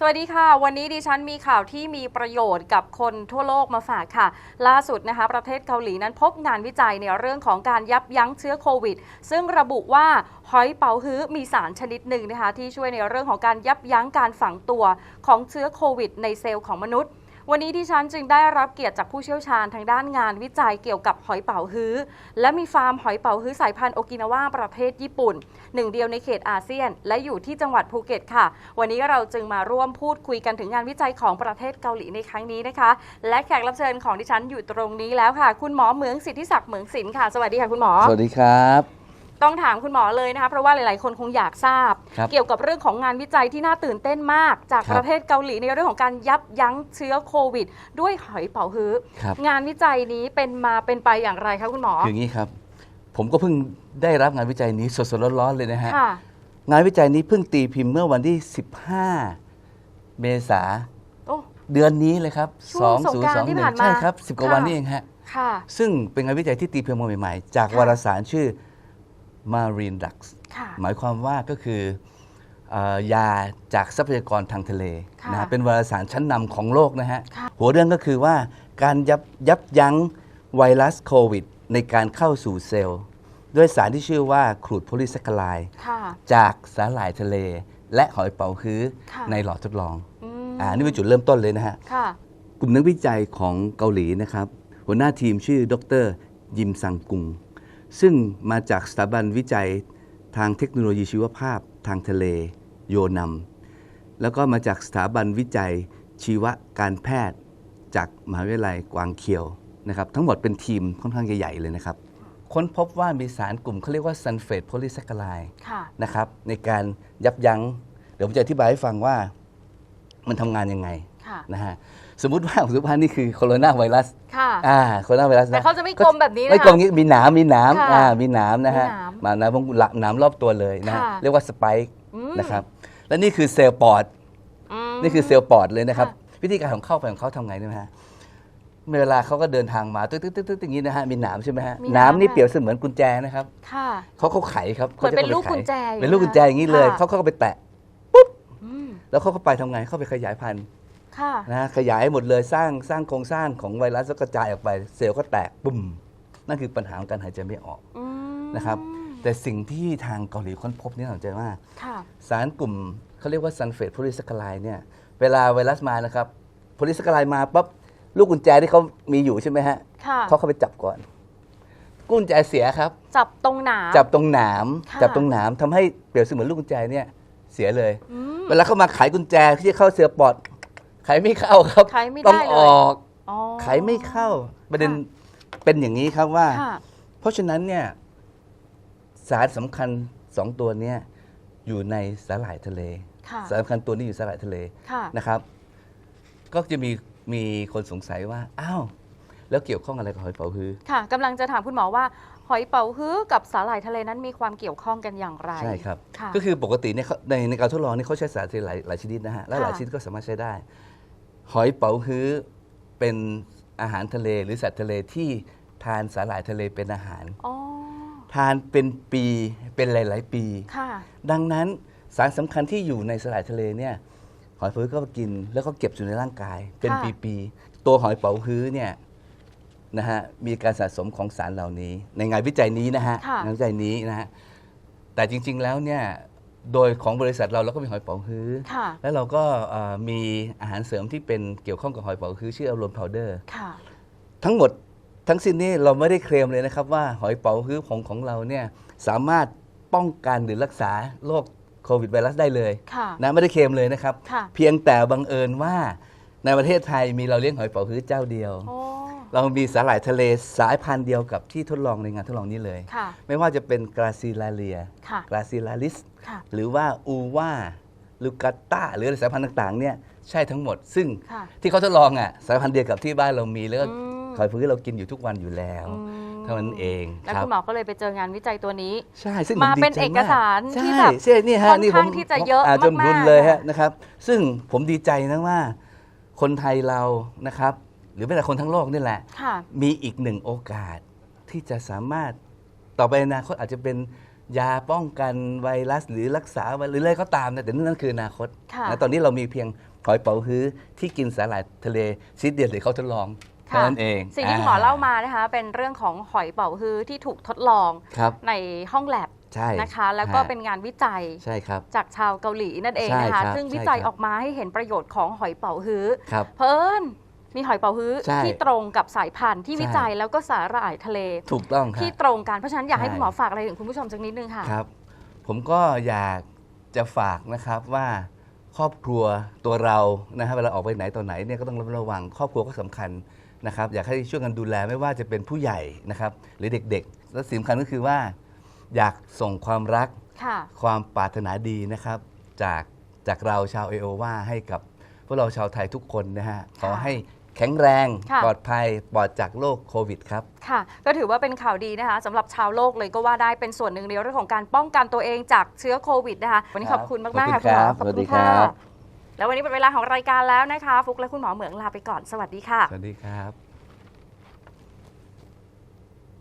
สวัสดีค่ะ วันนี้ดิฉันมีข่าวที่มีประโยชน์กับคนทั่วโลกมาฝากค่ะ ล่าสุดนะคะ ประเทศเกาหลีนั้นพบงานวิจัยในเรื่องของการยับยั้งเชื้อโควิด ซึ่งระบุว่าหอยเป๋าฮื้อมีสารชนิดหนึ่งนะคะ ที่ช่วยในเรื่องของการยับยั้งการฝังตัวของเชื้อโควิด ในเซลล์ของมนุษย์ วันนี้ดิฉันจึงได้รับเกียรติจากผู้เชี่ยวชาญทางด้านงานวิจัยเกี่ยวกับหอยเป๋าฮื้อ และมีฟาร์มหอยเป๋าฮื้อสายพันธุ์โอกินาว่าประเทศญี่ปุ่น หนึ่งเดียวในเขตอาเซียน และอยู่ที่จังหวัดภูเก็ตค่ะ วันนี้เราจึงมาร่วมพูดคุยกันถึงงานวิจัยของประเทศเกาหลีในครั้งนี้นะคะ และแขกรับเชิญของดิฉันอยู่ตรงนี้แล้วค่ะ คุณหมอเหมืองสิทธิศักดิ์เหมืองศิลป์ค่ะ สวัสดีค่ะคุณหมอ สวัสดีครับ ต้องถามคุณหมอเลยนะคะเพราะว่าหลาย ๆ คนคงอยากทราบ ครับเกี่ยวกับเรื่องของงานวิจัยที่น่าตื่นเต้นมาก จากครับประเทศเกาหลีในเรื่องของการยับยั้งเชื้อโควิด ด้วยหอยเป๋าฮื้อครับ งานวิจัยนี้เป็นมาเป็นไปอย่างไรคะคุณหมอคืออย่างนี้ครับ ผมก็เพิ่งได้รับงานวิจัยนี้สดๆร้อนๆเลยนะฮะ ค่ะ งานวิจัยนี้เพิ่งตีพิมพ์เมื่อวันที่ 15 เมษาโอ้ เดือนนี้เลยครับช่วงสงกรานต์ที่ผ่านมาใช่ครับ 10 กว่าค่ะ วันนี่เองฮะ ค่ะ ซึ่งเป็นงานวิจัยที่ตีพิมพ์มาใหม่ๆ จากค่ะ วารสารชื่อ Marine Lux ค่ะหมายความว่าก็คือเอ่อยาจากทรัพยากรทางทะเลค่ะนะฮะเป็นวารสารชั้นนำของโลกนะฮะค่ะหัวเรื่องก็คือว่าการยับยับยั้งไวรัสโควิด ในการเข้าสู่เซลล์ ด้วยสารที่ชื่อว่าครูดโพลีแซคคาไลด์ค่ะจากสาหร่ายทะเล และหอยเป๋าฮื้อค่ะในหลอดทดลองอืมอ่านี่เป็นจุดเริ่มต้นเลยนะฮะค่ะกลุ่มนักวิจัยของเกาหลีนะครับ หัวหน้าทีมชื่อดร ยิมซังกุง ซึ่งมาจากสถาบันวิจัยทางเทคโนโลยีชีวภาพ ทางทะเล โยนัมแล้วก็มาจากสถาบันวิจัยชีวการแพทย์จากมหาวิทยาลัยกวางเคียวนะครับทั้งหมดเป็นทีมค่อนข้างใหญ่ๆเลยนะครับ ค้นพบว่ามีสารกลุ่มเขาเรียกว่าซันเฟตโพลีแซคคาไลด์ค่ะนะครับในการยับยั้ง เดี๋ยวผมจะอธิบายให้ฟังว่ามันทำงานยังไงค่ะนะฮะ สมมติว่าสุภาพนี่คือโคโรนาไวรัสค่ะอ่าโคโรนาไวรัสนะแต่เขาจะไม่กลมแบบนี้นะคะ ไม่กลมงี้มีหนามมีหนามค่ะอ่ามีหนามนะฮะมีหนามมาหนามหละหนามรอบตัวเลยนะฮะค่ะ เรียกว่าสไปค์อืมนะครับและนี่คือเซลล์ปอด ม นี่คือเซลล์ปอดเลยนะครับค่ะวิธีการของเข้าไปของเขาทำไงนะฮะเวลาเขาก็เดินทางมาตึ๊ดตึ๊ดตึ๊ดตึ๊ดอย่างนี้นะฮะมีหนามใช่ไหมฮะมีหหนามนามนี่ค่ะ เปรียบเสมือนกุญแจนะครับค่ะ เขาเขาไขครับเหมือนเป็นขาจะลูกข้าไขกุญแจอยู่เป็นลูกกุญแจอย่างนี้เลยค่ะ เขาเขาก็ไปแตะ อืมแล้วเขาก็ไปทำไงเขาไปขยายพันธุ์ ค่ะ นะฮะขยายหมดเลยสร้างสร้างโครงสร้างของไวรัสแล้วกระจายออกไป เซลล์ก็แตกปุ่มนั่นคือปัญหาของการหายใจไม่ออกอืมนะครับ แต่สิ่งที่ทางเกาหลีค้นพบนี่น่าสนใจมาก ค่ะ สารกลุ่มเขาเรียกว่าซันเฟตโพลีแซคคาไลด์เนี่ยเวลาไวรัสมานะครับโพลีแซคคาไลด์มาปั๊บลูกกุญแจที่เขามีอยู่ใช่ไหมฮะค่ะ เขาเข้าไปจับก่อน กุญแจเสียครับ จับตรงหนาม จับตรงหนาม ค่ะ จับตรงหนามทำให้เปรียบเสมือนลูกกุญแจเนี่ยเสียเลย อืม เวลาเข้ามาไขกุญแจที่จะเข้าเซลล์ปอด ไขไม่เข้าครับไขไม่ได้ต้องเลย ออกอ๋อไขไม่เข้า ประเด็นค่ะเป็นอย่างนี้ครับว่า ค่ะ เพราะฉะนั้นเนี่ยสารสำคัญสองตัวเนี้อยู่ในสาหร่ายทะเล ค่ะ สารสำคัญตัวนี้อยู่สาหร่ายทะเลค่ะ นะครับ ก็จะมีมีคนสงสัยว่า อ้าว แล้วเกี่ยวข้องอะไรกับหอยเป๋าฮือค่ะกำลังจะถามคุณหมอว่า หอยเป๋าฮื้อกับสาหร่ายทะเลนั้นมีความเกี่ยวข้องกันอย่างไรใช่ครับค่ะก็คือปกติเนี่ยเขาในในการทดลองนี่เขาใช้สารทะเลหลายหลายชนิดนะฮะและค่ะ หลายชนิดก็สามารถใช้ได้ หอยเป๋าฮื้อเป็นอาหารทะเล หรือสัตว์ทะเลที่ทานสาหร่ายทะเลเป็นอาหาร อ๋อทานเป็นปีเป็นหลาย ๆ ปี ค่ะ ดังนั้นสารสำคัญที่อยู่ในสาหร่ายทะเลเนี่ยหอยเป๋าฮื้อก็กินแล้วก็เก็บอยู่ในร่างกายเป็นค่ะ ปีๆตัวหอยเป๋าฮื้อเนี่ย นะฮะมีการสะสมของสารเหล่านี้ ในงานวิจัยนี้นะฮะค่ะ งานวิจัยนี้นะฮะแต่จริง ๆแล้วเนี่ยโดยของบริษัทเราเราก็มีหอยเป๋าฮื้อ ค่ะ แล้วเราก็เอ่อมีอาหารเสริมที่เป็นเกี่ยวข้องกับหอยเป๋าฮื้อชื่ออารมพาวเดอร์ ค่ะ ทั้งหมดทั้งสิ้นนี้เราไม่ได้เคลมเลยนะครับว่าหอยเป๋าฮื้อของของเราเนี่ยสามารถป้องกันหรือรักษาโรคโควิดไวรัสได้เลยค่ะ นะไม่ได้เคลมเลยนะครับ ค่ะ เพียงแต่บังเอิญว่าในประเทศไทยมีเราเลี้ยงหอยเป๋าฮื้อเจ้าเดียว โอ้ เรามีสาหร่ายทะเลสายพันธุ์เดียวกับที่ทดลองในงานทดลองนี้เลย ค่ะ ไม่ว่าจะเป็นกราซิลาเลียค่ะ กราซิลาลิส ค่ะ หรือว่าอูว่าลูกาต้าหรืออะไรสายพันธุ์ต่างๆเนี่ยใช่ทั้งหมด ซึ่งค่ะที่เขาทดลองอะสายพันธุ์เดียวกับที่บ้านเรามีแล้วก็อืมหอยพื้นเรากินอยู่ทุกวันอยู่แล้วอืมเท่านั้นเองแล้วครับคุณหมอก็เลยไปเจองานวิจัยตัวนี้ ใช่ซึ่งมาผดีเป็นใจเอกสารใช่ที่แบบใช่นี่ฮะค่อนนี่ผข้ามงที่จะเยอะอ่จนมากๆพุนเลยฮะอะนะครับ ซึ่งผมดีใจนะว่า คนไทยเรานะครับห รือแม้แต่คนทั้งโลกนี่แหละ ค่ะ มีอีกหนึ่งโอกาสที่จะสามารถต่อไปในอนาคตอาจจะเป็นยาป้องกันไวรัสหรือรักษาไวหรืออะไรก็ตามนะแต่นั่นคืออนาคตค่ะ นะตอนนี้เรามีเพียงหอยเป๋าฮื้อที่กินสาหร่ายทะเลชนิดเดียวที่เขาทดลองค่ะเท่านั้นเองสิ่งที่คุณหมอเล่ามานะคะ เป็นเรื่องของหอยเป๋าฮื้อที่ถูกทดลองครับ ในห้องแลบใช่นะคะ แล้วก็ฮะเป็นงานวิจัยใช่ครับ จากชาวเกาหลีนั่นเองใช่นะคะ ครับซึ่งใช่วิจัยครับ ออกมาให้เห็นประโยชน์ของหอยเป๋าฮื้อ ครับ เพิ่น มีหอยเป๋าฮื้อใช่ ที่ตรงกับสายพันธุ์ที่ใช่วิจัยแล้วก็สาหร่ายทะเลถูกต้องครัที่บ ตรงกันเพราะฉะนั้นอยากให้ใช่ คุณหมอฝากอะไรถึงคุณผู้ชมสักนิดนึงค่ะ ครับ ผมก็อยากจะฝากนะครับว่าครอบครัวตัวเรานะครับเวลาออกไปไหนต่อไหนเนี่ยก็ต้องระมัดระวัง ครอบครัวก็สำคัญนะครับ อยากให้ช่วยกันดูแลไม่ว่าจะเป็นผู้ใหญ่นะครับ หรือเด็กๆ และสิ่งสำคัญก็คือว่า อยากส่งความรัก ค่ะ ความปรารถนาดีนะครับ จากจากเราชาวเอโอวาให้กับพวกเราชาวไทยทุกคนนะฮะขอให้ แข็งแรง ค่ะ ปลอดภัยปลอดจากโรคโควิดครับ ค่ะ ก็ถือว่าเป็นข่าวดีนะคะสำหรับชาวโลกเลยก็ว่าได้เป็นส่วนหนึ่งในเรื่องของการป้องกันตัวเองจากเชื้อโควิดนะคะ วันนี้ขอบคุณมากๆค่ะขอบคุณคุณหมอครับขอบสวัสคุดีณครัค่ะบแล้ววันนี้เป็นเวลาของรายการแล้วนะคะ ฟุกและคุณหมอเหมืองลาไปก่อนสวัสดีค่ะ สวัสดีครับ